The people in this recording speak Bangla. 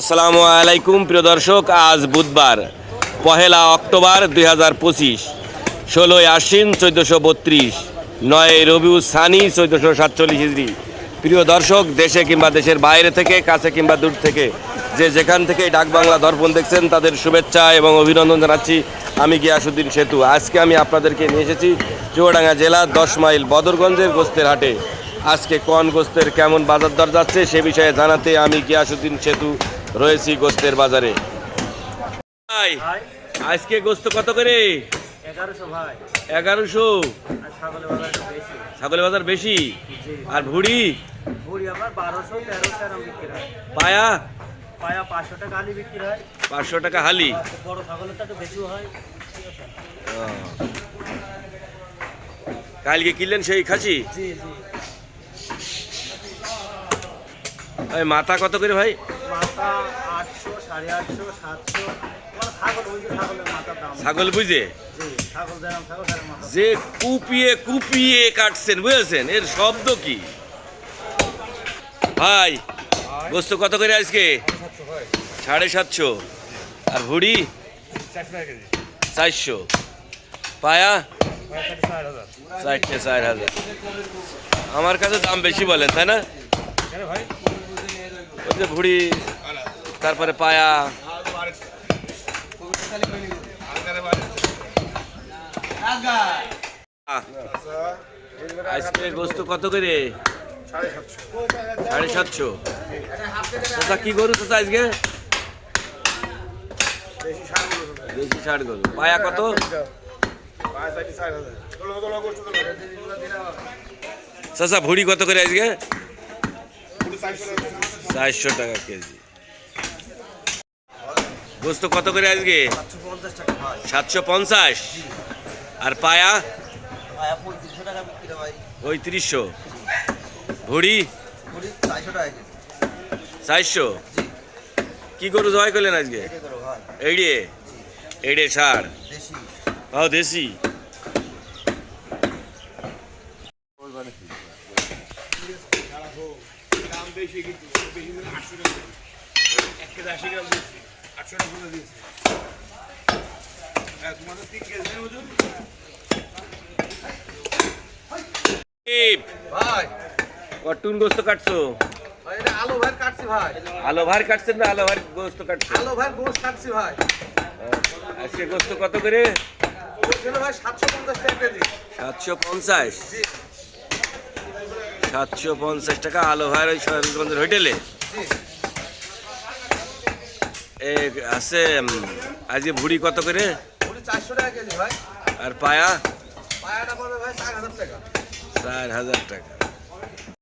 আসসালামু আলাইকুম, প্রিয় দর্শক, আজ বুধবার, পহেলা অক্টোবর দুই হাজার পঁচিশ, ষোলোই আশ্বিন চোদ্দোশো বত্রিশ, নয় রবিউ সানি চোদ্দোশো সাতচল্লিশ ইজরি প্রিয় দর্শক, দেশে কিংবা দেশের বাইরে থেকে, কাছে কিংবা দূর থেকে, যে যেখান থেকে ডাক বাংলা দর্পণ দেখছেন, তাদের শুভেচ্ছা এবং অভিনন্দন জানাচ্ছি আমি গিয়াসুদ্দিন সেতু। আজকে আমি আপনাদেরকে নিয়ে এসেছি চুয়াডাঙ্গা জেলার দশ মাইল বদরগঞ্জের গোস্তের হাটে। আজকে কোন গোস্তের কেমন বাজার দর যাচ্ছে, সে বিষয়ে জানাতে আমি গিয়াসুদ্দিন সেতু রয়েছি গোস্তের বাজারে। আজকে গোস্ত কত করে? এগারোশো ছাগলের বাজার বেশি। আর ভুড়ি? পায়া? পায়া পাঁচশো টাকা আলি বিক্রি হয়। পাঁচশো টাকা হালি। হয়। কালকে কিনলেন সেই খাসি? জি জি। ওই মাথা কত করে ভাই? মাথা আটশো সাড়ে আটশো সাতশো। ছাগল বুঝে যে কুপিয়ে কুপিয়ে কাটছেন বুঝেছেন? এর শব্দ কি? ভাই গোস্ত কত করে আজকে? সাড়ে সাতশো আর ভুড়ি চারশো পায়া? চারটে চার হাজার। আমার কাছে দাম বেশি বলেন তাই না? যে ভুড়ি, তারপরে পায়া। আজকে গোস্ত কত করে? সাড়ে সাতশো। চাচা কি গরু চাচা আজকে? দেশি ষাট গরু। পায়া কত? চাচা, ভুড়ি কত করে আজকে? চারশো টাকা কেজি। গোস্ত কত করে আজকে? সাতশো পঞ্চাশ। আর পায়া? পঁয়ত্রিশশো। ভুড়ি? টাকা ভাই সাতশো পঞ্চাশ আর পায়া পায়া পঁয়ত্রিশশো টাকা বিক্রি হয় পঁয়ত্রিশশো ভুড়ি বুড়ি চারশো টাকা কেজি চারশো কি গরু জয় করলেন আজকে এটা করো ভাই এইড়ে এইড়ে ষাড় দেশি ও দেশি এই, ভাই। কটুন গোস্ত কাটছো? ভাই আলু কাটছি ভাই। আলো ভার কাটছেন না আলো ভার গোস্ত কাটছো আলু ভাই গোস কাটছি ভাই। আজকে গোস্ত কত করে? ভাই সাতশো পঞ্চাশ টাকা কেজি। সাতশো পঞ্চাশ। সাতশো পঞ্চাশ টাকা আলো ভাইয়ের ওই সরঞ্জের হোটেলে। এ আছে আজ আজকে ভুড়ি কত করে? আর পায়া? চার হাজার টাকা।